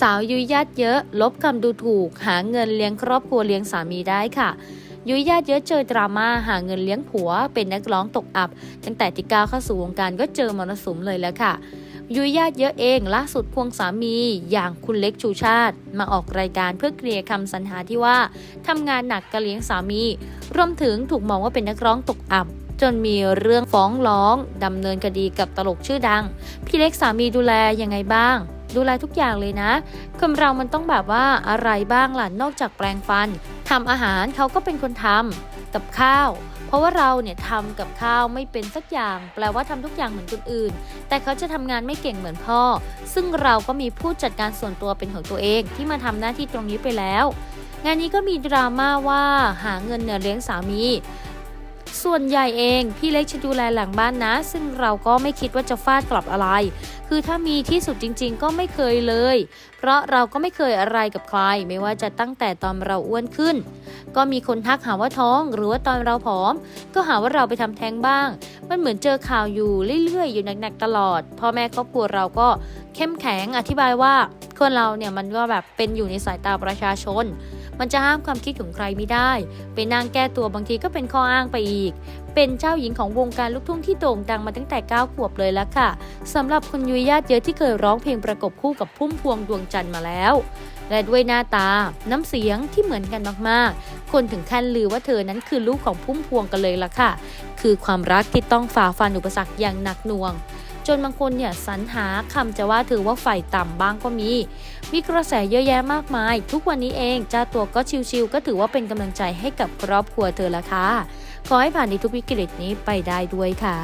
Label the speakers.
Speaker 1: สาวยุยญาติเยอะ ลบคำดูถูก หาเงินเลี้ยงครอบครัวเลี้ยงสามีได้ค่ะ ยุยญาติเยอะเจอดราม่าหาเงินเลี้ยงผัว เป็นนักร้องตกอับ ตั้งแต่ที่ก้าวเข้าสู่วงการก็เจอมรสุมเลยแล้วค่ะยุยญาติเยอะเองล่าสุดควงสามีอย่างคุณเล็กชูชาติ มาออกรายการเพื่อเคลียร์คำสรรหาที่ว่าทำงานหนักกะเลี้ยงสามี รวมถึงถูกมองว่าเป็นนักร้องตกอับ จนมีเรื่องฟ้องร้องดำเนินคดีกับตลกชื่อดัง พี่เล็กสามีดูแลยังไงบ้าง ดูแลทุกอย่างเลยนะคนเรามันต้องแบบว่าอะไรบ้างล่ะนอกจากแปรงฟันทำอาหารเขาก็เป็นคนทำกับข้าว เพราะว่าเราเนี่ยทำกับข้าวไม่เป็นสักอย่าง แปลว่าทำทุกอย่างเหมือนคนอื่น แต่เขาจะทำงานไม่เก่งเหมือนพ่อ ซึ่งเราก็มีผู้จัดการส่วนตัวเป็นของตัวเองที่มาทำหน้าที่ตรงนี้ไปแล้ว งานนี้ก็มีดราม่าว่าหาเงินเนี่ยเลี้ยงสามี ส่วนใหญ่เองพี่เล็กจะดูแลหลังบ้านนะ ซึ่งเราก็ไม่คิดว่าจะฟาดกลับอะไร คือถ้ามีที่สุดจริง ๆ ก็ไม่เคยเลย เพราะเราก็ไม่เคยอะไรกับใคร ไม่ว่าจะตั้งแต่ตอนเราอ้วนขึ้น ก็มีคนทักหาว่าท้อง หรือว่าตอนเราผอม ก็หาว่าเราไปทำแท้งบ้าง มันเหมือนเจอข่าวอยู่เรื่อยๆ อยู่หนักๆตลอด พ่อแม่ครอบครัวเราก็เข้มแข็งอธิบายว่าคนเราเนี่ยมันก็แบบเป็นอยู่ในสายตาประชาชน มันจะห้ามความคิดของใครไม่ได้ไปนางแก้ตัวบางทีก็เป็นข้ออ้างไปอีก เป็นเจ้าหญิงของวงการลูกทุ่งที่โด่งดังมาตั้งแต่9ขวบเลยละค่ะสำหรับคุณยุ้ยญาติเยอะที่เคยร้องเพลงประกบคู่กับพุ่มพวงดวงจันทร์มาแล้วและด้วยหน้าตา น้ำเสียงที่เหมือนกันมากๆ คนถึงขั้นลือว่าเธอนั้นคือลูกของพุ่มพวงกันเลยล่ะค่ะ คือความรักที่ต้องฝ่าฟันอุปสรรคอย่างหนักหน่วง จนบางคนเนี่ยสรรหาคำจะว่าเธอว่าฝ่ายต่ำบ้างก็มี มีกระแสเยอะแยะมากมาย ทุกวันนี้เองเจ้าตัวก็ชิวๆก็ถือว่าเป็นกำลังใจให้กับครอบครัวเธอละค่ะ ขอให้ผ่านในทุกวิกฤตนี้ไปได้ด้วยค่ะ